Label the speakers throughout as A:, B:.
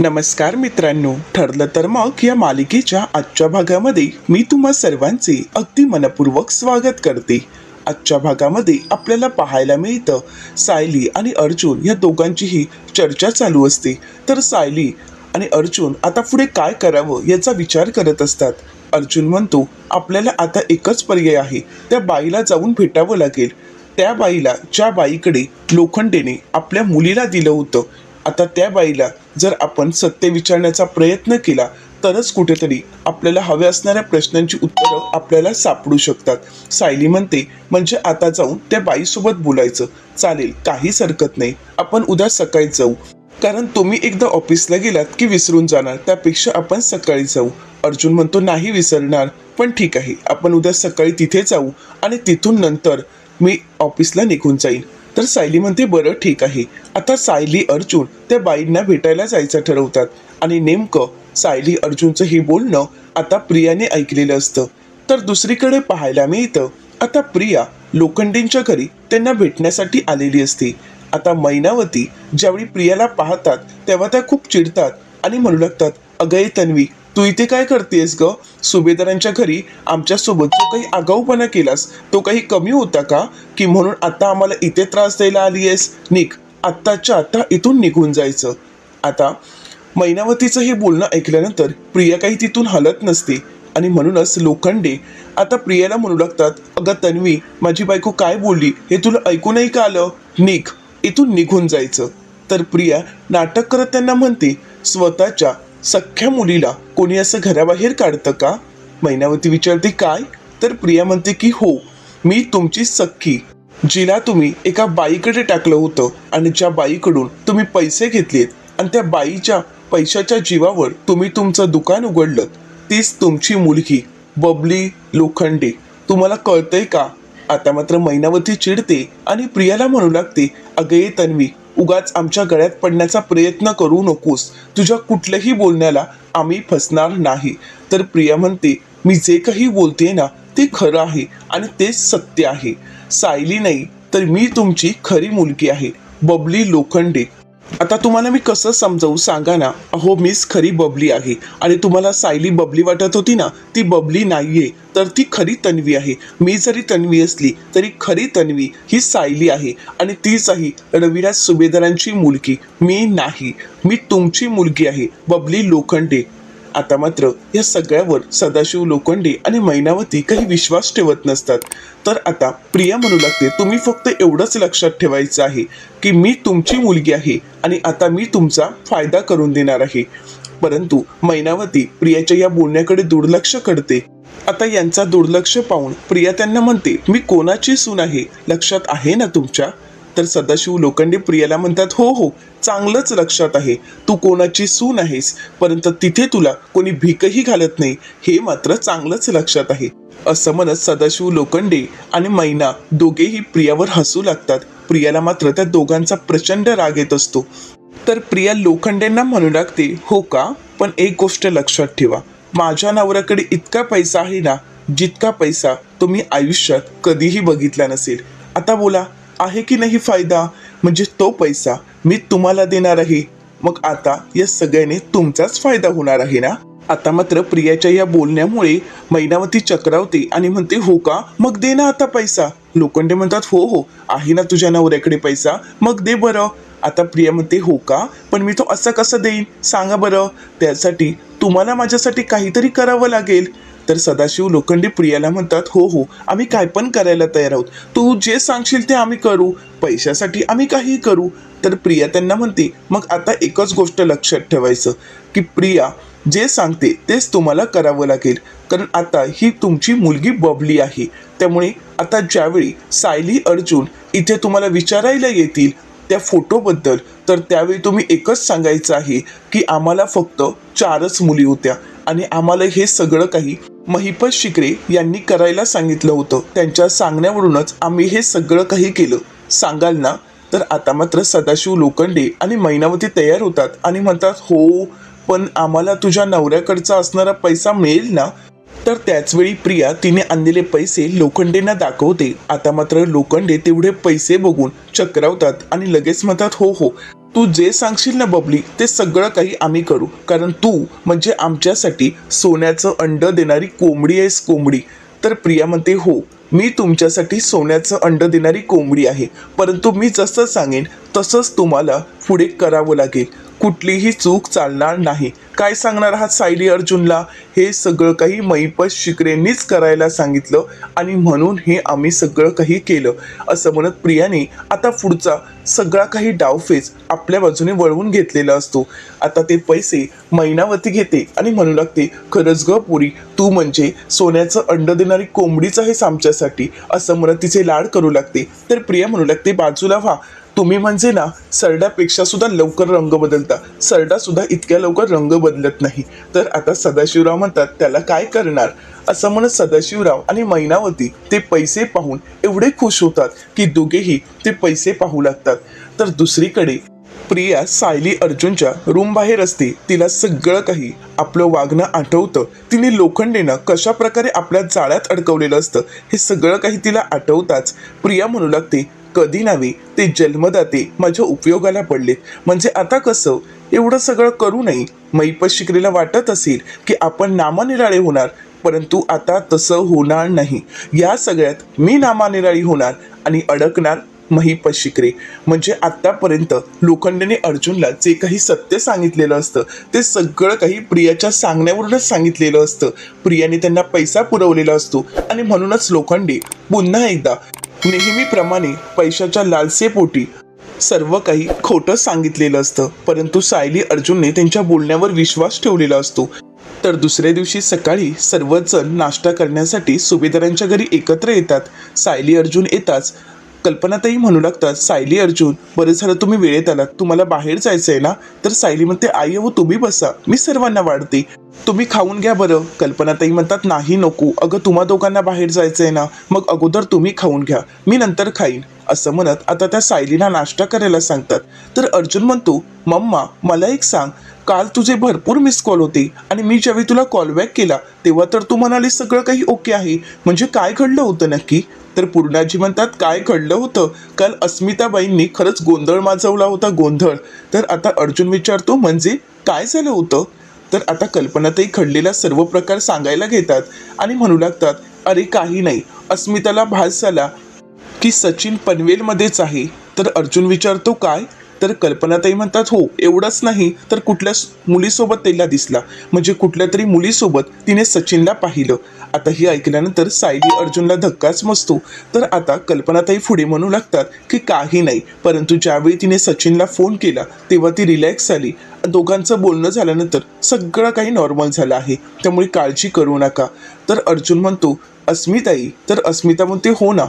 A: नमस्कार मित्रांनो ठरलं तर मग या मालिकेच्या आजच्या भागामध्ये मी तुम्हा सर्वांचे अगदी मनपूर्वक स्वागत करते. आजच्या भागामध्ये आपल्याला पाहायला मिळतं सायली आणि अर्जुन या दोघांचीही चर्चा चालू असते. तर सायली आणि अर्जुन आता पुढे काय करावं याचा विचार करत असतात. अर्जुन म्हणतो आपल्याला आता एकच पर्याय आहे त्या बाईला जाऊन भेटावं लागेल. त्या बाईला ज्या बाईकडे लोखंडेने आपल्या मुलीला दिलं होतं आता त्या बाईला जर आपण सत्य विचारण्याचा प्रयत्न केला तरच कुठेतरी आपल्याला हव्या असणाऱ्या प्रश्नांची उत्तरं आपल्याला सापडू शकतात. सायली म्हणते म्हणजे आता जाऊन त्या बाईसोबत बोलायचं. चालेल काहीच हरकत नाही. आपण उद्या सकाळी जाऊ. कारण तुम्ही एकदा ऑफिसला गेलात की विसरून जाणार. त्यापेक्षा आपण सकाळी जाऊ. अर्जुन म्हणतो नाही विसरणार. पण ठीक आहे. आपण उद्या सकाळी तिथे जाऊ आणि तिथून नंतर मी ऑफिसला निघून जाईन. तर सायली म्हणते बरं ठीक आहे. आता सायली अर्जुन त्या बाईंना भेटायला जायचं ठरवतात आणि नेमकं सायली अर्जुनचं हे बोलणं आता प्रियाने ऐकलेलं असतं. तर दुसरीकडे पाहायला मिळतं आता प्रिया लोखंडेंच्या घरी त्यांना भेटण्यासाठी आलेली असते. आता मैनावती ज्यावेळी प्रियाला पाहतात तेव्हा त्या खूप चिडतात आणि म्हणू लागतात अगय तन्वी तू इथे काय करतेस ग? सुभेदारांच्या घरी आमच्यासोबत जो काही आगाऊपणा केलास तो काही कमी होता का? की म्हणून आता आम्हाला इथे त्रास द्यायला आली आहेस निघ आत्ताच्या आत्ता इथून निघून जायचं. आता मैनावतीचं हे बोलणं ऐकल्यानंतर प्रिया काही तिथून हलत नसते. आणि म्हणूनच लोखंडे आता प्रियाला म्हणू लागतात अगं तन्वी माझी बायको काय बोलली? हे तुला ऐकू नाही का आलं? निघ इथून निघून जायचं. तर प्रिया नाटक करत त्यांना म्हणते स्वतःच्या सख्ख्या मुलीला कोणी असं घराबाहेर काढतं का? मैनावती विचारते काय? तर प्रिया म्हणते की हो मी तुमची सख्खी जिला तुम्ही एका बाईकडे टाकलं होतं आणि ज्या बाईकडून तुम्ही पैसे घेतलेत आणि त्या बाईच्या पैशाच्या जीवावर तुम्ही तुमचं दुकान उघडलं तीच तुमची मुलगी बबली लोखंडे. तुम्हाला कळतंय का? आता मात्र मैनावती चिडते आणि प्रियाला म्हणू लागते अगे तन्वी उगाच आमच्या गळ्यात पडण्याचा प्रयत्न करू नकोस. तुझ्या कुठल्याही बोलण्याला आम्ही फसणार नाही. तर प्रिया म्हणते मी जे काही बोलते ना ते खरं आहे आणि तेच सत्य आहे. सायली नाही तर मी तुमची खरी मुलगी आहे. बबली लोखंडे आता तुम्हाला मी कसं समजावू सांगा ना? अहो मीच खरी बबली आहे. आणि तुम्हाला सायली बबली वाटत होती ना ती बबली नाहीये. तर ती खरी तन्वी आहे. मी जरी तन्वी असली तरी खरी तन्वी ही सायली आहे. आणि तीच आहे रविराज सुभेदारांची मुलगी. मी नाही. मी तुमची मुलगी आहे. बबली लोखंडे. आता मात्र या सगळ्यावर सदाशिव लोखंडे आणि मैनावती काही विश्वास ठेवत नसतात. तर आता प्रिया म्हणू लागते तुम्ही फक्त एवढंच लक्षात ठेवायचं आहे की मी तुमची मुलगी आहे आणि आता मी तुमचा फायदा करून देणार आहे. परंतु मैनावती प्रियाच्या या बोलण्याकडे दुर्लक्ष करते. आता यांचा दुर्लक्ष पाहून प्रिया त्यांना म्हणते मी कोणाची सून आहे? लक्षात आहे ना तुमच्या? तर सदाशिव लोखंडे प्रियाला म्हणतात हो हो चांगलंच लक्षात आहे. तू कोणाची सून आहेस? परंतु तिथे तुला कोणी भीकही घालत नाही. हे मात्र चांगलंच लक्षात आहे. असं म्हणत सदाशिव लोखंडे आणि मैना दोघेही प्रियावर हसू लागतात. प्रियाला मात्र त्या दोघांचा प्रचंड राग येत असतो. तर प्रिया लोखंडेंना म्हणू लागते हो का? पण एक गोष्ट लक्षात ठेवा. माझ्या नवऱ्याकडे इतका पैसा आहे ना जितका पैसा तुम्ही आयुष्यात कधीही बघितला नसेल. आता बोला आहे की नाही फायदा? म्हणजे तो पैसा मी तुम्हाला देणार आहे. मग आता या सगळ्याने तुमचाच फायदा होणार आहे ना? आता मात्र प्रियाच्या या बोलण्यामुळे मैनावती चक्रावते आणि म्हणते हो का? मग दे ना आता पैसा. लोखंडे म्हणतात हो हो. आहे ना तुझ्या नवऱ्याकडे पैसा? मग दे बरं. आता प्रिया म्हणते हो का? पण मी तो असं कसं देईन? सांगा बरं. त्यासाठी तुम्हाला माझ्यासाठी काहीतरी करावं लागेल. तर सदाशिव लोखंडे प्रियाला म्हणतात हो हो आम्ही काय पण करायला तयार आहोत. तू जे सांगशील ते आम्ही करू. पैशासाठी आम्ही काही करू. तर प्रिया त्यांना म्हणते मग आता एकच गोष्ट लक्षात ठेवायचं की प्रिया जे सांगते तेच तुम्हाला करावं लागेल. कारण आता ही तुमची मुलगी बबली आहे. त्यामुळे आता ज्यावेळी सायली अर्जुन इथे तुम्हाला विचारायला येतील त्या फोटोबद्दल तर त्यावेळी तुम्ही एकच सांगायचं आहे की आम्हाला फक्त चारच मुली होत्या आणि आम्हाला हे सगळं काही महिपत शिकरे यांनी करायला सांगितलं होतं. त्यांच्या सांगण्यावरूनच आम्ही हे सगळं काही केलं. सांगाल ना? तर आता मात्र सदाशिव लोखंडे आणि मैनावती तयार होतात आणि म्हणतात हो पण आम्हाला तुझ्या नवऱ्याकडचा असणारा पैसा मिळेल ना? तर त्याचवेळी प्रिया तिने आणलेले पैसे लोखंडेंना दाखवते. आता मात्र लोखंडे तेवढे पैसे बघून चक्रावतात आणि लगेच म्हणतात हो हो तू जे सांगशील ना बबली ते सगळं काही आम्ही करू. कारण तू म्हणजे आमच्यासाठी सोन्याचं अंड देणारी कोंबडी आहेस कोंबडी. तर प्रिया म्हणते हो मी तुमच्यासाठी सोन्याचं अंड देणारी कोंबडी आहे. परंतु मी जसं सांगेन तसंच तुम्हाला पुढे करावं लागेल. कुठलीही चूक चालणार नाही. काय सांगणार आहात सायली अर्जुनला? हे सगळं काही मैपत शिकरेंनीच करायला सांगितलं आणि म्हणून हे आम्ही सगळं काही केलं. असं म्हणत प्रियाने आता पुढचा सगळा काही डावफेज आपल्या बाजूने वळवून घेतलेला असतो. आता ते पैसे मैनावती घेते आणि म्हणू लागते खरंच ग पुरी तू म्हणजे सोन्याचं अंड देणारी कोंबडीच आहेस आमच्यासाठी असं म्हणत तिचे लाड करू लागते. तर प्रिया म्हणू लागते बाजूला व्हा तुम्ही म्हणजे ना सरड्यापेक्षा सुद्धा लवकर रंग बदलता. सरडा सुद्धा इतक्या लवकर रंग बदलत नाही. तर आता सदाशिवराव म्हणतात त्याला काय करणार? असं म्हणत सदाशिवराव आणि मैनावती ते पैसे पाहून एवढे खुश होतात की दोघेही ते पैसे पाहू लागतात. तर दुसरीकडे प्रिया सायली अर्जुनच्या रूम बाहेर असते. तिला सगळं काही आपलं वागणं आठवतं. तिने लोखंडेनं कशा प्रकारे आपल्या जाळ्यात अडकवलेलं असतं हे सगळं काही तिला आठवताच प्रिया म्हणू लागते कधी नव्हे ते जन्मदाते माझ्या उपयोगाला पडलेत. म्हणजे आता कसं? एवढं सगळं करू नये. मैपत शिकलेला वाटत असेल की आपण नामानिराळे होणार परंतु आता तसं होणार नाही. या सगळ्यात मी नामानिराळी होणार आणि अडकणार महिपत शिकरे. म्हणजे आत्तापर्यंत लोखंडने अर्जुनला जे काही सत्य सांगितलेलं असतं ते सगळं काही प्रियाच्या सांगण्यावरूनच सांगितलेलं असतं. प्रियाने त्यांना पैसा पुरवलेला असतो आणि म्हणूनच लोखंडे पुन्हा एकदा नेहमीप्रमाणे पैशाच्या लालसेपोटी सर्व काही खोटं सांगितलेलं असतं. परंतु सायली अर्जुनने त्यांच्या बोलण्यावर विश्वास ठेवलेला असतो. तर दुसऱ्या दिवशी सकाळी सर्वजण नाश्ता करण्यासाठी सुभेदारांच्या घरी एकत्र येतात. सायली अर्जुन येताच कल्पनाताई म्हणू लागतात सायली अर्जुन बरं झालं तुम्ही वेळेत आलात. तुम्हाला बाहेर जायचं आहे ना? तर सायली म्हणते आई हो तुम्ही बसा. मी सर्वांना वाढते. तुम्ही खाऊन घ्या बरं. कल्पनाताई म्हणतात नाही नको. अगं तुम्हा दोघांना बाहेर जायचं आहे ना? मग अगोदर तुम्ही खाऊन घ्या. मी नंतर खाईन. असं म्हणत आता त्या सायलीला नाश्ता करायला सांगतात. तर अर्जुन म्हणतो मम्मा मला एक सांग. काल तुझे भरपूर मिस कॉल होते आणि मी ज्यावेळी तुला कॉल बॅक केला तेव्हा तर तू म्हणाली सगळं काही ओके आहे. म्हणजे काय घडलं होतं नक्की? तर पूर्णाजी म्हणतात काय घडलं होतं? काल अस्मिताबाईंनी खरंच गोंधळ माजवला होता गोंधळ. तर आता अर्जुन विचारतो म्हणजे काय झालं होतं? तर आता कल्पनाताई घडलेला सर्व प्रकार सांगायला घेतात आणि म्हणू लागतात अरे काही नाही अस्मिताला भास झाला की सचिन पनवेलमध्येच आहे. तर अर्जुन विचारतो काय? तर कल्पनाताई म्हणतात हो एवढंच नाही तर कुठल्या मुलीसोबत तिला दिसला. म्हणजे कुठल्या तरी मुलीसोबत तिने सचिनला पाहिलं. आता हे ऐकल्यानंतर सायली अर्जुनला धक्काच बसतो. तर आता कल्पनाताई पुढे म्हणू लागतात की काही नाही परंतु ज्यावेळी तिने सचिनला फोन केला तेव्हा ती रिलॅक्स झाली. दोघांचं बोलणं झाल्यानंतर सगळं काही नॉर्मल झालं आहे. त्यामुळे काळजी करू नका. तर अर्जुन म्हणतो अस्मिताई तर अस्मिता म्हणते हो ना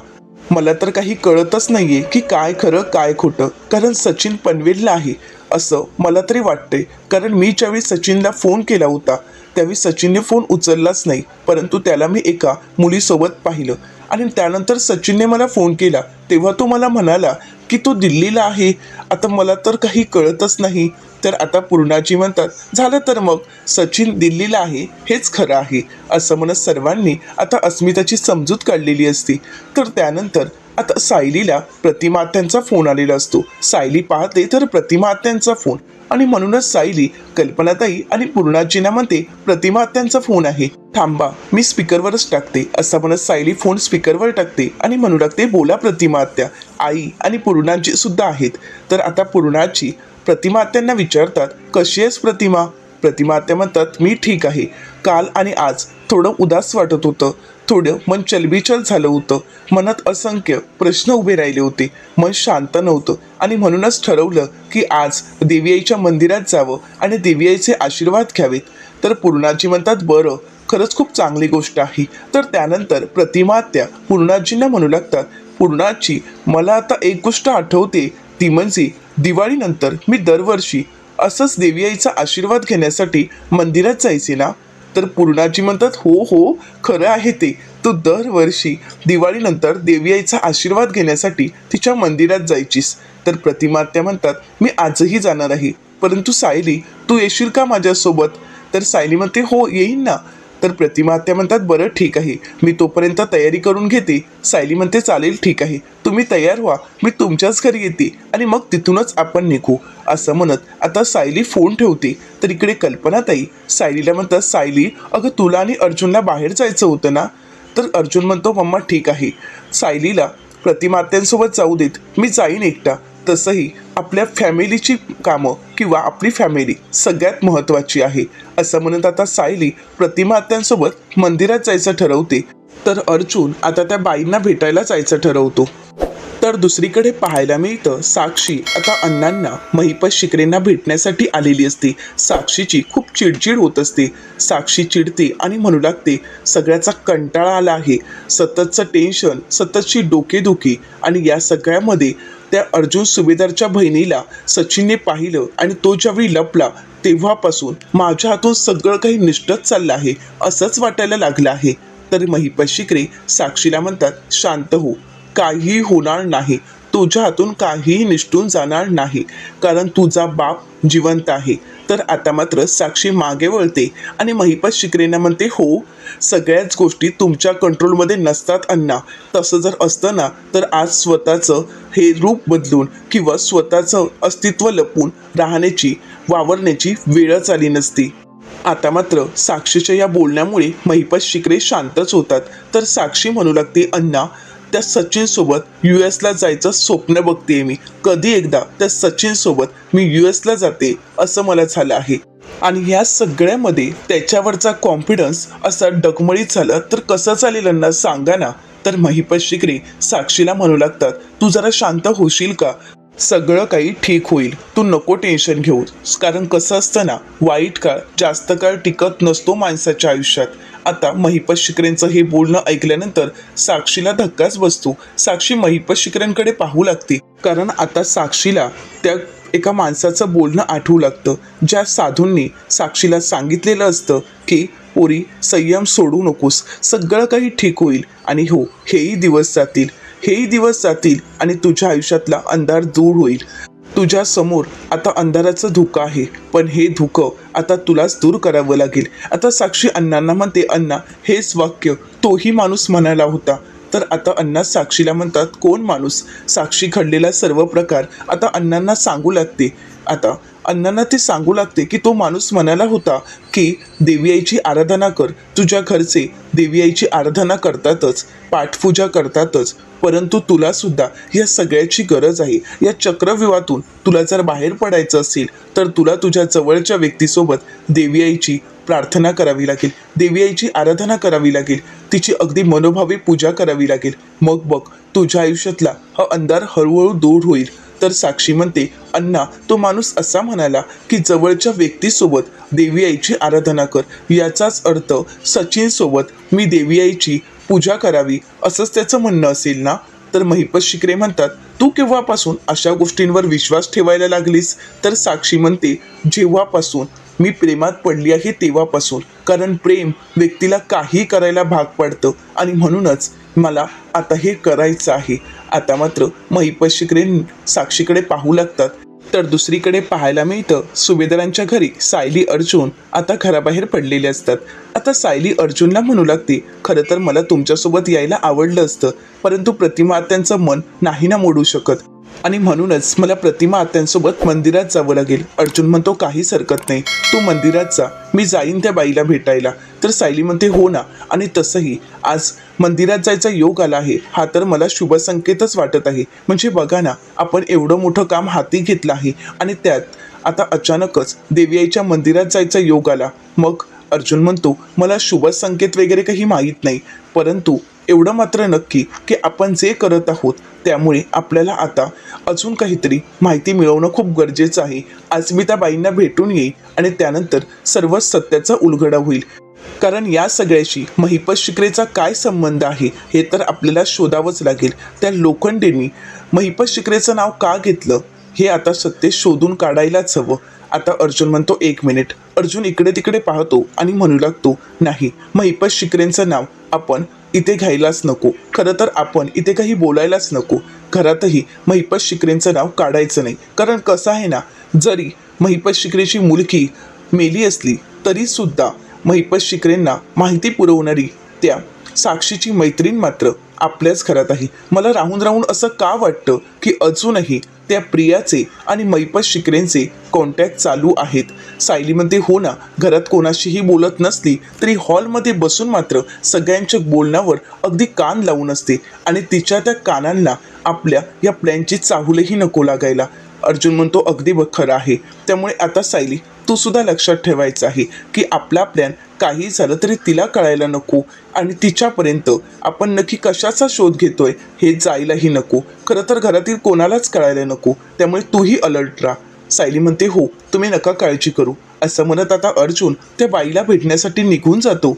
A: मला तर काही कळतच नाहीये की काय खरं काय खोटं. कारण सचिन पनवेलला आहे असं मला तरी वाटते कारण मी ज्यावेळी सचिनला फोन केला होता त्यावेळी सचिनने फोन उचललाच नाही. परंतु त्याला मी एका मुलीसोबत पाहिलं. आणि त्यानंतर सचिनने मला फोन केला. तेव्हा तो मला म्हणाला की तो दिल्लीला आहे. आता मला तर काही कळतच नाही. तर आता पूर्णाजी म्हणतात झालं तर मग सचिन दिल्लीला आहे हेच खरं आहे असं म्हणत सर्वांनी आता अस्मिताची समजूत काढलेली असते. तर त्यानंतर आता सायलीला प्रतिमात्यांचा फोन आलेला असतो. सायली पाहते तर प्रतिमात्यांचा फोन. आणि म्हणूनच सायली कल्पनाताई आणि पूर्णाजीना म्हणते प्रतिमात्यांचा फोन आहे. थांबा मी स्पीकरवरच टाकते असं म्हणत सायली फोन स्पीकरवर टाकते आणि म्हणू लागते बोला प्रतिमात्या आई आणि पूर्णाजी सुद्धा आहेत. तर आता पूर्णाजी प्रतिमात्यांना विचारतात कशी आहेस प्रतिमा? प्रतिमा आत्या म्हणतात मी ठीक आहे. काल आणि आज थोडं उदास वाटत होतं. थोडं मन चलबिचल झालं होतं. मनात असंख्य प्रश्न उभे राहिले होते. मन शांत नव्हतं. आणि म्हणूनच ठरवलं की आज देवीआईच्या मंदिरात जावं आणि देवीआईचे आशीर्वाद घ्यावेत. तर पूर्णाजी म्हणतात बरं. खरंच खूप चांगली गोष्ट आहे. तर त्यानंतर प्रतिमा आत्या पूर्णाजींना म्हणू लागतात पूर्णाजी मला आता एक गोष्ट आठवते. ती म्हणजे दिवाळीनंतर मी दरवर्षी असंच देवी आईचा आशीर्वाद घेण्यासाठी मंदिरात जायचे ना? तर पूर्णाजी म्हणतात हो हो खरं आहे ते. तू दरवर्षी दिवाळीनंतर देवी आईचा आशीर्वाद घेण्यासाठी तिच्या मंदिरात जायचीस. तर प्रतिमात्या म्हणतात मी आजही जाणार आहे. परंतु सायली तू येशील का माझ्यासोबत? तर सायली म्हणते हो येईन ना. तर प्रतिमा आत्या म्हणतात बरं ठीक आहे. मी तोपर्यंत तयारी करून घेते. सायली म्हणते चालेल ठीक आहे. तुम्ही तयार व्हा. मी तुमच्याच घरी येते आणि मग तिथूनच आपण निघू. असं म्हणत आता सायली फोन ठेवते. तर इकडे कल्पनाताई सायलीला म्हणतात सायली अगं तुला आणि अर्जुनला बाहेर जायचं होतं ना? तर अर्जुन म्हणतो मम्मा ठीक आहे. सायलीला प्रतिमात्यांसोबत जाऊ देत. मी जाईन एकटा. तसंही आपल्या फॅमिलीची कामं किंवा आपली फॅमिली सगळ्यात महत्त्वाची आहे असं म्हणत आता सायली प्रतिमात्यांसोबत मंदिरात जायचं ठरवते. तर अर्जुन आता त्या बाईंना भेटायला जायचं ठरवतो. तर दुसरीकडे पाहायला मिळतं साक्षी आता अण्णांना महिपत शिकरेंना भेटण्यासाठी आलेली असते. साक्षीची खूप चिडचिड होत असते. साक्षी चिडते आणि म्हणू लागते सगळ्याचा कंटाळा आला आहे. सततचं टेन्शन सततची डोकेदुखी आणि या सगळ्यामध्ये त्या अर्जुन सुभेदारच्या बहिणीला सचिनने पाहिलं आणि तो ज्यावेळी लपला तेव्हापासून माझ्या हातून सगळं काही निष्ठच चाललं आहे असंच वाटायला लागलं आहे. तर महिपत शिकरे साक्षीला म्हणतात शांत हो. काही होणार नाही. तुझ्या हातून काहीही निष्ठून जाणार नाही कारण तुझा बाप जिवंत आहे. तर आता मात्र साक्षी मागे वळते आणि महिपत शिकरेंना म्हणते हो सगळ्याच गोष्टी तुमच्या कंट्रोलमध्ये नसतात अण्णा. तसं जर असतं ना तर आज स्वतःचं हे रूप बदलून किंवा स्वतःचं अस्तित्व लपून राहण्याची वावरण्याची वेळच आली नसती. आता मात्र साक्षीच्या या बोलण्यामुळे महिपत शिकरे शांतच होतात. तर साक्षी म्हणू लागते अण्णा त्या सचिन सोबत यू एसला जायचं स्वप्न बघते मी. कधी एकदा त्या सचिन सोबत मी यू एसला जाते असं मला झालं आहे. आणि ह्या सगळ्यामध्ये त्याच्यावरचा कॉन्फिडन्स असा डगमळीत झाला तर कसं चालेल अण्णा? सांगा ना. तर महिपत शिकरे साक्षीला म्हणू लागतात. तू जरा शांत होशील का? सगळं काही ठीक होईल. तू नको टेन्शन घेऊ. कारण कसं असतं ना वाईट काळ जास्त काळ टिकत नसतो माणसाच्या आयुष्यात. आता महिपत शिकरेंचं हे बोलणं ऐकल्यानंतर साक्षीला धक्काच बसतो. साक्षी महिपत शिकरेंकडे पाहू लागते. कारण आता साक्षीला त्या एका माणसाचं बोलणं आठवू लागतं. ज्या साधूंनी साक्षीला सांगितलेलं असतं की पोरी संयम सोडू नकोस. सगळं काही ठीक होईल. आणि हो हेही दिवस जातील. हेही दिवस जातील आणि तुझ्या आयुष्यातला अंधार दूर होईल. तुझ्या समोर आता अंधाराचं धुकं आहे. पण हे धुकं आता तुलाच दूर करावं लागेल. आता साक्षी अण्णांना म्हणते अण्णा हेच वाक्य तोही माणूस म्हणाला होता. तर आता अण्णा साक्षीला म्हणतात कोण माणूस? साक्षी घडलेला सर्व प्रकार आता अण्णांना सांगू लागते. आता अण्णांना ते सांगू लागते की तो माणूस म्हणाला होता की देवी आईची आराधना कर. तुझ्या घरचे देवी आईची आराधना करतातच पाठपूजा करतातच परंतु तुला सुद्धा या सगळ्याची गरज आहे. या चक्रव्यूहातून तुला जर बाहेर पडायचं असेल तर तुला तुझ्या जवळच्या व्यक्तीसोबत देवी आईची प्रार्थना करावी लागेल. देवी आईची आराधना करावी लागेल. तिची अगदी मनोभावे पूजा करावी लागेल. मग बघ तुझ्या आयुष्यातला हा अंधार हळूहळू दूर होईल. तर साक्षी म्हणते अण्णा तो माणूस असा म्हणाला की जवळच्या व्यक्तीसोबत देवी आईची आराधना कर. याचाच अर्थ सचिनसोबत मी देवी आईची पूजा करावी असंच त्याचं म्हणणं असेल ना? तर महिपत शिकरे म्हणतात तू केव्हापासून अशा गोष्टींवर विश्वास ठेवायला लागलीस? तर साक्षी म्हणते जेव्हापासून मी प्रेमात पडली आहे तेव्हापासून. कारण प्रेम व्यक्तीला काही करायला भाग पाडतं आणि म्हणूनच मला आता हे करायचं आहे. आता मात्र महिपत शिकरे साक्षीकडे पाहू लागतात. तर दुसरीकडे पाहायला मिळतं सुभेदारांच्या घरी सायली अर्जुन आता घराबाहेर पडलेले असतात. आता सायली अर्जुनला म्हणू लागते खरं तर मला तुमच्यासोबत यायला आवडलं असतं परंतु प्रतिमा आत्यांचं मन नाही ना मोडू शकत. आणि म्हणूनच मला प्रतिमा आत्यांसोबत मंदिरात जावं लागेल. अर्जुन म्हणतो काहीच हरकत नाही तू मंदिरात जा मी जाईन त्या बाईला भेटायला. तर सायली म्हणते हो ना. आणि तसंही आज मंदिरात जायचा योग आला आहे. हा तर मला शुभ संकेतच वाटत आहे. म्हणजे बघा ना आपण एवढं मोठं काम हाती घेतलं आहे आणि त्यात आता अचानकच देवी आईच्या मंदिरात जायचा योग आला. मग अर्जुन म्हणतो मला शुभ संकेत वगैरे काही माहीत नाही. परंतु एवढं मात्र नक्की की आपण जे करत आहोत त्यामुळे आपल्याला आता अजून काहीतरी माहिती मिळवणं खूप गरजेचं आहे. आज मी त्या बाईंना भेटून येईल आणि त्यानंतर सर्व सत्याचा उलगडा होईल. कारण या सगळ्याशी महिपत शिकरेचा काय संबंध आहे हे तर आपल्याला शोधावंच लागेल. त्या लोखंडेंनी महिपत शिकरेचं नाव का घेतलं? हे आता सत्य शोधून काढायलाच हवं. आता अर्जुन म्हणतो एक मिनिट. अर्जुन इकडे तिकडे पाहतो आणि म्हणू लागतो नाही महिपत शिकरेंचं नाव आपण इथे घ्यायलाच नको. खरं तर आपण इथे काही बोलायलाच नको. घरातही महिपत शिकरेंचं नाव काढायचं नाही. कारण कसं आहे ना जरी महिपत शिकरेची मुलगी मेली असली तरी सुद्धा महिपत शिकरेंना माहिती पुरवणारी त्या साक्षीची मैत्रीण मात्र आपल्याच घरात आहे. मला राहून राहून असं का वाटतं की अजूनही त्या प्रियाचे आणि मैपत शिकरेंचे कॉन्टॅक्ट चालू आहेत? सायली म्हणते हो ना घरात कोणाशीही बोलत नसली तरी हॉलमध्ये बसून मात्र सगळ्यांच्या बोलण्यावर अगदी कान लावून असते आणि तिच्या त्या कानांना आपल्या या प्लॅनची चाहूलही नको लागायला. अर्जुन म्हणतो अगदी ब- खरं आहे. त्यामुळे आता सायली तो सुद्धा लक्षात ठेवायचा आहे की आपला प्लॅन काही झालं तरी तिला कळायला नको आणि तिच्यापर्यंत आपण नक्की कशाचा शोध घेतोय हे जायलाही नको. खरं तर घरातील कोणालाच कळायला नको. त्यामुळे तूही अलर्ट राहा. सायली म्हणते हो तुम्ही नका काळजी करू. असं म्हणत आता अर्जुन त्या बाईला भेटण्यासाठी निघून जातो.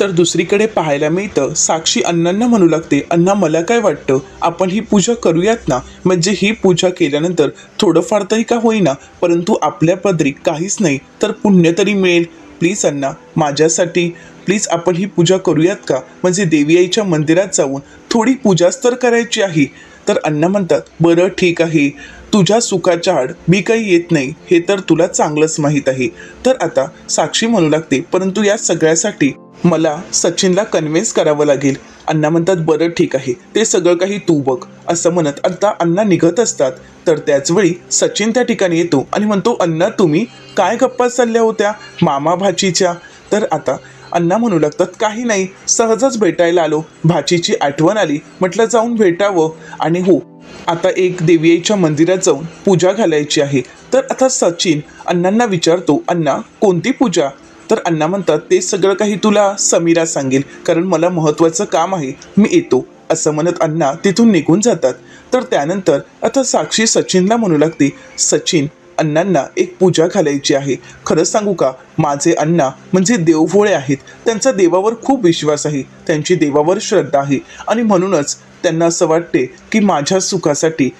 A: तर दुसरीकडे पाहायला मिळतं साक्षी अण्णांना म्हणू लागते अण्णा मला काय वाटतं? आपण ही पूजा करूयात ना? म्हणजे ही पूजा केल्यानंतर थोडंफार तरी का होईना परंतु आपल्या पदरी काहीच नाही तर पुण्य तरी मिळेल. प्लीज अण्णा माझ्यासाठी प्लीज आपण ही पूजा करूयात का? म्हणजे देवी आईच्या मंदिरात जाऊन थोडी पूजाच तर करायची आहे. तर अण्णा म्हणतात बरं ठीक आहे. तुझ्या सुखाच्या आड मी काही येत नाही. हे तर तुला चांगलंच माहीत आहे. तर आता साक्षी म्हणू लागते परंतु या सगळ्यासाठी मला सचिनला कन्व्हिन्स करावं लागेल. अण्णा म्हणतात बरं ठीक आहे. ते सगळं काही तू बघ. असं म्हणत आता अण्णा निघत असतात. तर त्याचवेळी सचिन त्या ठिकाणी येतो आणि म्हणतो अण्णा तुम्ही काय गप्पा चालल्या होत्या? मामा भाचीच्या. तर आता अण्णा म्हणू लागतात काही नाही. सहजच भेटायला आलो. भाचीची आठवण आली. म्हटलं जाऊन भेटावं. आणि हो आता एक देवीआईच्या मंदिरात जाऊन पूजा घालायची आहे. तर आता सचिन अण्णांना विचारतो अण्णा कोणती पूजा? तर अण्णा म्हणतात ते सगळं काही तुला समीरा सांगेल कारण मला महत्त्वाचं काम आहे मी येतो असं म्हणत अण्णा तिथून निघून जातात. तर त्यानंतर आता साक्षी सचिनला म्हणू लागते सचिन अण्णांना एक पूजा घालायची आहे. खरं सांगू का माझे अण्णा म्हणजे देवभोळे आहेत. त्यांचा देवावर खूप विश्वास आहे. त्यांची देवावर श्रद्धा आहे. आणि म्हणूनच त्यांना असं वाटते की माझ्या सुखासाठी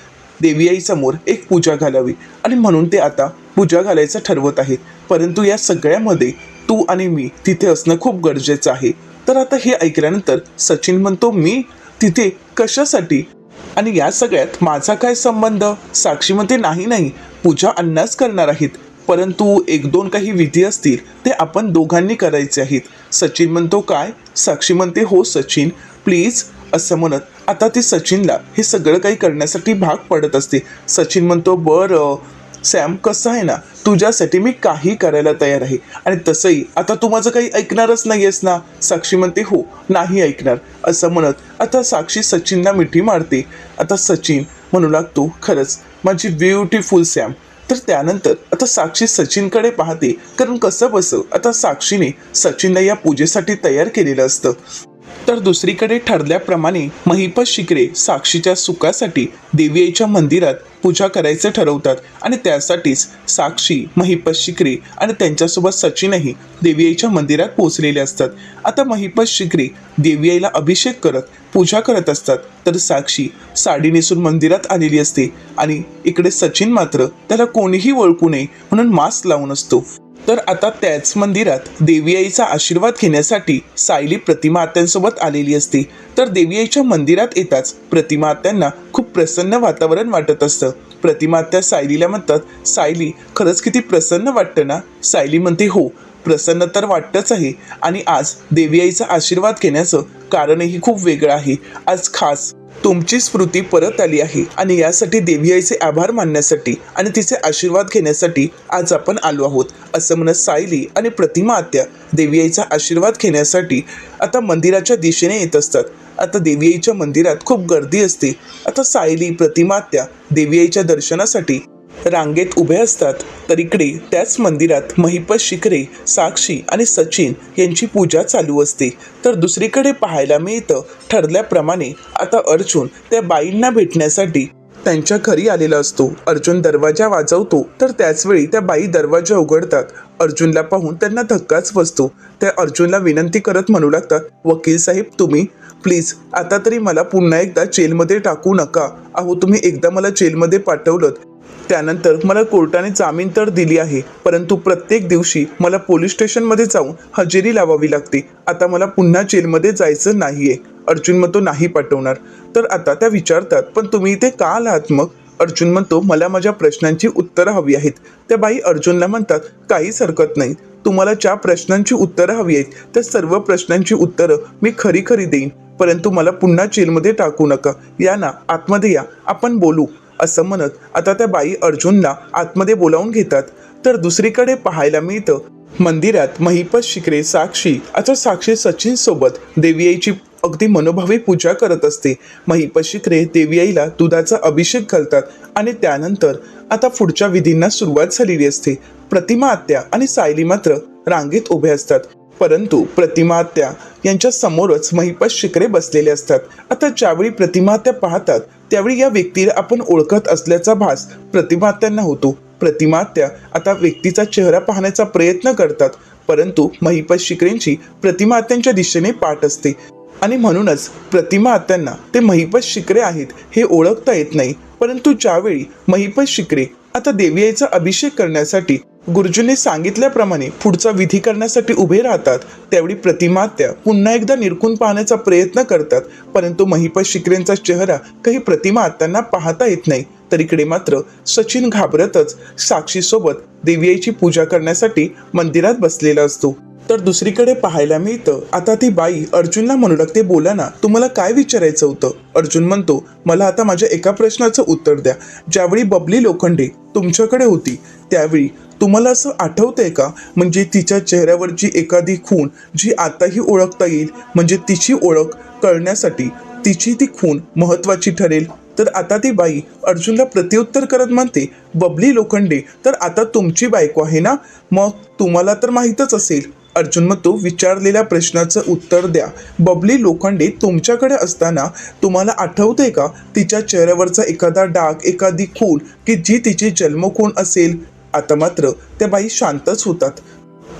A: देवी आईसमोर एक पूजा घालावी. आणि म्हणून ते आता पूजा घालायचं ठरवत आहेत. परंतु या सगळ्यामध्ये तू आणि मी तिथे असणं खूप गरजेचं आहे. तर आता हे ऐकल्यानंतर सचिन म्हणतो मी तिथे कशासाठी? आणि या सगळ्यात माझा काय संबंध? साक्षी म्हणते नाही नाही पूजा अन्नास करणार आहेत. परंतु एक दोन काही विधी असतील ते आपण दोघांनी करायचे आहेत. सचिन म्हणतो काय? साक्षी म्हणते हो सचिन प्लीज असं म्हणत आता ती सचिनला हे सगळं काही करण्यासाठी भाग पडत असते. सचिन म्हणतो बरं सॅम कसं आहे ना तुझ्यासाठी मी काही करायला तयार आहे. आणि तसंही आता तू माझं काही ऐकणारच नाहीयेस ना? साक्षी म्हणते हो नाही ऐकणार. असं म्हणत आता साक्षी सचिनला मिठी मारते. आता सचिन म्हणू लागतो खरंच माझी ब्युटिफुल सॅम. तर त्यानंतर आता साक्षी सचिनकडे पाहते. कारण कसं बसं आता साक्षीने सचिनला या पूजेसाठी तयार केलेलं असतं. तर दुसरीकडे ठरल्याप्रमाणे महिपत शिकरे साक्षीच्या सुखासाठी देवी आईच्या मंदिरात पूजा करायचं ठरवतात आणि त्यासाठीच साक्षी महिपत शिकरे आणि त्यांच्यासोबत सचिनही देवी आईच्या मंदिरात पोहोचलेले असतात. आता महिपत शिकरे देवी आईला अभिषेक करत पूजा करत असतात तर साक्षी साडी नेसून मंदिरात आलेली असते आणि इकडे सचिन मात्र त्याला कोणीही ओळखू नये म्हणून मास्क लावून असतो. तर आता त्याच मंदिरात देवी आईचा आशीर्वाद घेण्यासाठी सायली प्रतिमा आत्यांसोबत आलेली असते. तर देवी आईच्या मंदिरात येताच प्रतिमा आत्यांना खूप प्रसन्न वातावरण वाटत असतं. प्रतिमा आत्या सायलीला म्हणतात सायली खरंच किती प्रसन्न वाटतं ना? सायली म्हणते हो प्रसन्न तर वाटतंच आहे आणि आज देवी आईचा आशीर्वाद घेण्याचं कारणही खूप वेगळं आहे. आज खास तुमची स्मृती परत आली आहे आणि यासाठी देवी आईचे आभार मानण्यासाठी आणि तिचे आशीर्वाद घेण्यासाठी आज आपण आलो आहोत. असं म्हणत सायली आणि प्रतिमा आत्या देवी आईचा आशीर्वाद घेण्यासाठी आता मंदिराच्या दिशेने येत असतात. आता देवी आईच्या मंदिरात खूप गर्दी असते. आता सायली प्रतिमा आत्या देवी आईच्या दर्शनासाठी रांगेत उभे असतात तर इकडे त्याच मंदिरात महिपत शिखरे साक्षी आणि सचिन यांची पूजा चालू असते. तर दुसरीकडे पाहायला मिळतं ठरल्याप्रमाणे आता अर्जुन त्या बाईंना भेटण्यासाठी त्यांच्या घरी आलेला असतो. अर्जुन दरवाजा वाजवतो तर त्याचवेळी त्या बाई दरवाजा उघडतात. अर्जुनला पाहून त्यांना धक्काच बसतो. त्या अर्जुनला विनंती करत म्हणू लागतात वकील साहेब तुम्ही प्लीज आता तरी मला पुन्हा एकदा जेलमध्ये टाकू नका. अहो तुम्ही एकदा मला जेलमध्ये पाठवलं त्यानंतर मला कोर्टाने जामीन तर दिली आहे परंतु प्रत्येक दिवशी मला पोलीस स्टेशनमध्ये जाऊन हजेरी लावावी लागते. आता मला पुन्हा जेलमध्ये जायचं नाहीये. अर्जुन मग तो नाही पाठवणार. तर आता त्या विचारतात पण तुम्ही इथे का आलात मग? अर्जुन म्हणतो मला माझ्या प्रश्नांची उत्तरं हवी आहेत. त्या बाई अर्जुनला म्हणतात काहीच हरकत नाही. तुम्हाला ज्या प्रश्नांची उत्तरं हवी आहेत त्या सर्व प्रश्नांची उत्तरं मी खरी खरी देईन. परंतु मला पुन्हा जेलमध्ये टाकू नका. या ना आतमध्ये या. आपण बोलू. असं म्हणत आता त्या बाई अर्जुनला आतमध्ये बोलावून घेतात. तर दुसरीकडे पाहायला मिळतं मंदिरात महिपत शिकरे साक्षी आता साक्षी सचिन सोबत देवीआईची अगदी मनोभावी पूजा करत असते. महिपत शिकरे देवीआईला दुधाचा अभिषेक घालतात आणि त्यानंतर आता पुढच्या विधींना सुरुवात झालेली असते. प्रतिमा आत्या आणि सायली मात्र रांगेत उभे असतात. परंतु प्रतिमा आत्या यांच्या समोरच महिपत शिकरे बसलेले असतात. आता ज्यावेळी प्रतिमा आत्या पाहतात त्यावेळी या व्यक्तीला आपण ओळखत असल्याचा भास प्रतिमात्यांना होतो. प्रतिमात्या आता व्यक्तीचा चेहरा पाहण्याचा प्रयत्न करतात परंतु महिपत शिकरेंची प्रतिमा आत्यांच्या दिशेने पाठ असते. आणि म्हणूनच प्रतिमा आत्यांना ते महिपत शिकरे आहेत हे ओळखता येत नाही. परंतु ज्यावेळी महिपत शिकरे आता देवीआईचा अभिषेक करण्यासाठी गुरुजींनी सांगितल्याप्रमाणे पुढचा विधी करण्यासाठी उभे राहतात त्यावेळी प्रतिमात्या पुन्हा एकदा निरखून पाहण्याचा प्रयत्न करतात परंतु महिपत शिकरेंचा चेहरा काही प्रतिमा आत्यांना पाहता येत नाही. तर इकडे मात्र सचिन घाबरतच साक्षीसोबत देवीआईची पूजा करण्यासाठी मंदिरात बसलेला असतो. तर दुसरीकडे पाहायला मिळतं आता ती बाई अर्जुनला म्हणू लागते बोला ना तुम्हाला काय विचारायचं होतं? अर्जुन म्हणतो मला आता माझ्या एका प्रश्नाचं उत्तर द्या. ज्यावेळी बबली लोखंडे तुमच्याकडे होती त्यावेळी तुम्हाला असं आठवतंय का? म्हणजे तिच्या चेहऱ्यावरची एखादी खून जी आताही ओळखता येईल म्हणजे तिची ओळख कळण्यासाठी तिची ती खून महत्त्वाची ठरेल. तर आता ती बाई अर्जुनला प्रत्युत्तर करत म्हणते बबली लोखंडे तर आता तुमची बायको आहे ना? मग तुम्हाला तर माहीतच असेल. अर्जुन मग तो विचारलेल्या प्रश्नाचं उत्तर द्या. बबली लोखंडे तुमच्याकडे असताना तुम्हाला आठवते का? तिच्या चेहऱ्यावरचा एखादा डाग एखादी खून की जी तिची जन्मखून असेल आता मात्र त्या बाई शांतच होतात.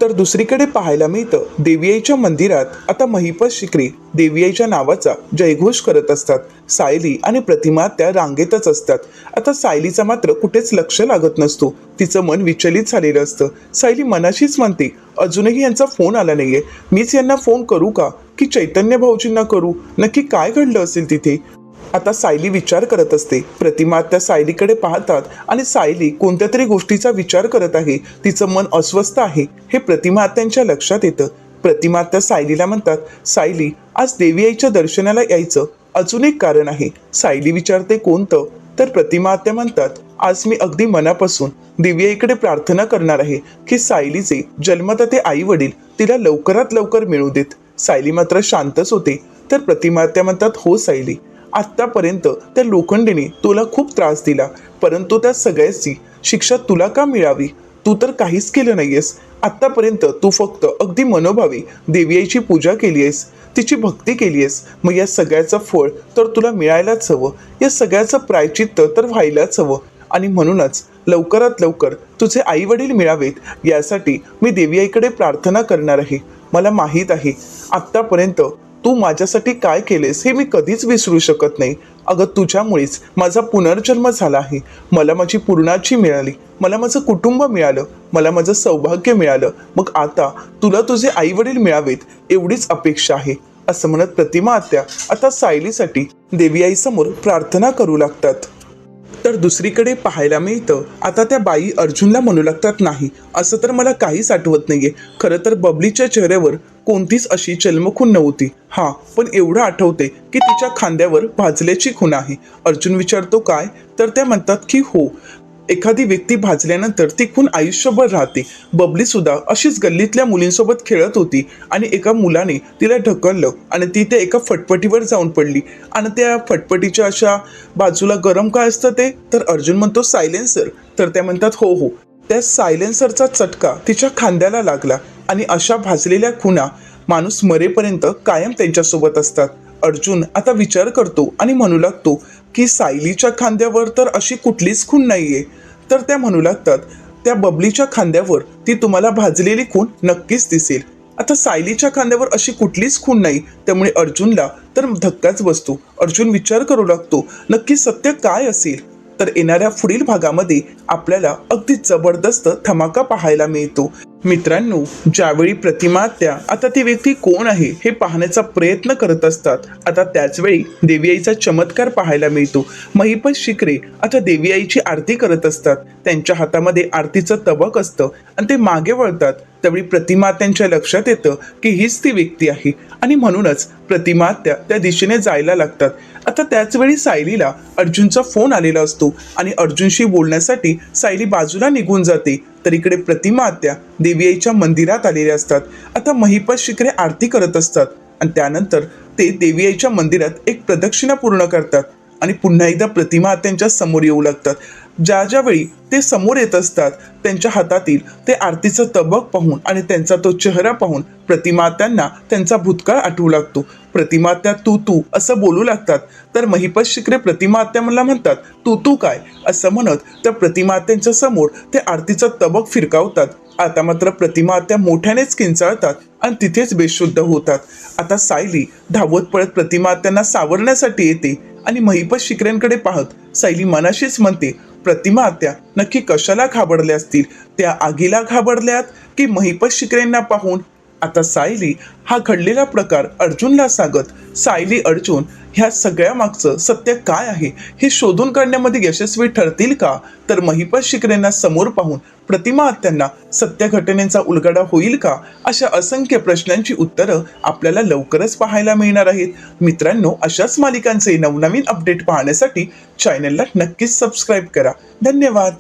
A: तर दुसरीकडे पाहायला मिळतं देवीआईच्या मंदिरात आता महिपत शिकरी देवीआईच्या नावाचा जयघोष करत असतात. सायली आणि प्रतिमा त्या रांगेतच असतात. आता सायलीचा मात्र कुठेच लक्ष लागत नसतो. तिचं मन विचलित झालेलं असतं. सायली मनाशीच म्हणते अजूनही यांचा फोन आला नाहीये. मीच यांना फोन करू का? की चैतन्य भाऊजींना करू? नक्की काय घडलं असेल तिथे? आता सायली विचार करत असते. प्रतिमा त्या सायलीकडे पाहतात आणि सायली कोणत्या तरी गोष्टीचा विचार करत आहे. तिचं मन अस्वस्थ आहे. हे प्रतिमात्यांच्या लक्षात येतं. प्रतिमा त्या सायलीला म्हणतात सायली आज देवी आईच्या दर्शनाला यायचं. अजून एक कारण आहे. सायली विचारते कोणतं? तर प्रतिमा आत्या म्हणतात आज मी अगदी मनापासून देवीआईकडे प्रार्थना करणार आहे की सायलीचे जन्मदाते आई वडील तिला लवकरात लवकर मिळू देत. सायली मात्र शांतच होते. तर प्रतिमा आत्या म्हणतात हो सायली आत्तापर्यंत त्या लोखंडीने तुला खूप त्रास दिला परंतु त्या सगळ्याची शिक्षा तुला का मिळावी? तू तर काहीच केलं नाहीयेस. आत्तापर्यंत तू फक्त अगदी मनोभावी देवीआईची पूजा केली आहेस तिची भक्ती केली आहेस. मग या सगळ्याचं फळ तर तुला मिळायलाच हवं. या सगळ्याचं प्रायचित्त तर व्हायलाच हवं. आणि म्हणूनच लवकरात लवकर तुझे आई वडील मिळावेत यासाठी मी देवीआईकडे प्रार्थना करणार आहे. मला माहीत आहे आत्तापर्यंत तू माझ्यासाठी काय केलेस हे मी कधीच विसरू शकत नाही. अगं तुझ्यामुळेच माझा पुनर्जन्म झाला आहे. मला माझी पूर्णाची मिळाली. मला माझं कुटुंब मिळालं. मला माझं सौभाग्य मिळालं. मग आता तुला तुझे आई वडील मिळावेत एवढीच अपेक्षा आहे. असं म्हणत प्रतिमा आत्या आता सायलीसाठी देवी आईसमोर प्रार्थना करू लागतात. तर दुसरीकडे पाहायला मिळतं. आता त्या बाई अर्जुनला म्हणू लागतात नाही असं तर मला काहीच आठवत नाहीये. खरं तर बबलीच्या चेहऱ्यावर कोणतीच अशी चलमखून नव्हती. हा पण एवढं आठवते की तिच्या खांद्यावर भाजल्याची खून आहे. अर्जुन विचारतो काय? तर त्या म्हणतात की हो एखादी व्यक्ती भाजल्यानंतर ती खून आयुष्यभर राहते. बबली सुद्धा अशीच गल्लीतल्या मुलींसोबत खेळत होती आणि एका मुलाने तिला ढकललं आणि ती त्या एका फटपटीवर जाऊन पडली. आणि त्या फटफटीच्या अशा बाजूला गरम काय असतं ते? तर अर्जुन म्हणतो सायलेन्सर. तर त्या म्हणतात हो हो. त्या सायलेन्सरचा चटका तिच्या खांद्याला लागला आणि अशा भाजलेल्या खुणा माणूस मरेपर्यंत कायम त्यांच्यासोबत असतात. अर्जुन आता विचार करतो आणि म्हणू लागतो की सायलीच्या खांद्यावर तर अशी कुठलीच खूण नाहीये. तर त्या म्हणू लागतात त्या बबलीच्या खांद्यावर ती तुम्हाला भाजलेली खूण नक्कीच दिसेल. आता सायलीच्या खांद्यावर अशी कुठलीच खूण नाही. त्यामुळे अर्जुनला तर धक्काच बसतो. अर्जुन विचार करू लागतो नक्की सत्य काय असेल? तर येणाऱ्या पुढील भागामध्ये आपल्याला अगदी जबरदस्त धमाका पाहायला मिळतो. मित्रांनो ज्यावेळी प्रतिमा त्या आता ती व्यक्ती कोण आहे हे पाहण्याचा प्रयत्न करत असतात. आता त्याचवेळी देवी आईचा चमत्कार पाहायला मिळतो. महिपत शिकरे आता देवी आईची आरती करत असतात. त्यांच्या हातामध्ये आरतीचं तबक असतं आणि ते मागे वळतात. त्यावेळी प्रतिमा त्यांच्या लक्षात येतं की हीच ती व्यक्ती आहे. आणि म्हणूनच प्रतिमा त्या त्या दिशेने जायला लागतात. आता त्याचवेळी सायलीला अर्जुनचा फोन आलेला असतो. आणि अर्जुनशी बोलण्यासाठी सायली बाजूला निघून जाते. तर इकडे प्रतिमा आत्या देवी आईच्या मंदिरात आलेल्या असतात. आता महिपत शिकरे आरती करत असतात. आणि त्यानंतर ते देवी आईच्या मंदिरात एक प्रदक्षिणा पूर्ण करतात. आणि पुन्हा एकदा प्रतिमा त्यांच्यासमोर येऊ लागतात. ज्या ज्या वेळी ते समोर येत असतात त्यांच्या हातातील ते आरतीचं तबक पाहून आणि त्यांचा तो चेहरा पाहून प्रतिमा त्यांना त्यांचा भूतकाळ आठवू लागतो. प्रतिमा त्या तू तू असं बोलू लागतात. तर महिपत शिकरे प्रतिमा आत्या मला म्हणतात तू तू काय? असं म्हणत त्या प्रतिमा त्यांच्यासमोर ते आरतीचं तबक फिरकावतात. आता मात्र प्रतिमा त्या मोठ्यानेच किंचाळतात आणि तिथेच बेशुद्ध होतात. आता सायली धावत पळत प्रतिमा त्यांना सावरण्यासाठी येते आणि महिपत शिकऱ्यांकडे पाहत सायली मनाशीच म्हणते प्रतिमा त्या नक्की कशाला घाबरल्या असतील? त्या आगीला घाबरल्यात की महिपत शिकरेंना पाहून आता सायली हा घडलेला प्रकार अर्जुनला सांगत सायली अर्जुन ह्या सगळ्या मागचं सत्य काय आहे? हे शोधून काढण्यामध्ये यशस्वी ठरतील का तर महिपत शिकरेंना समोर पाहून प्रतिमा आत्यांना सत्य घटनेचा उलगडा होईल का अशा असंख्य प्रश्नांची उत्तरं आपल्याला लवकरच पाहायला मिळणार आहेत. मित्रांनो अशाच मालिकांचे नवनवीन अपडेट पाहण्यासाठी चॅनलला नक्कीच सबस्क्राईब करा. धन्यवाद.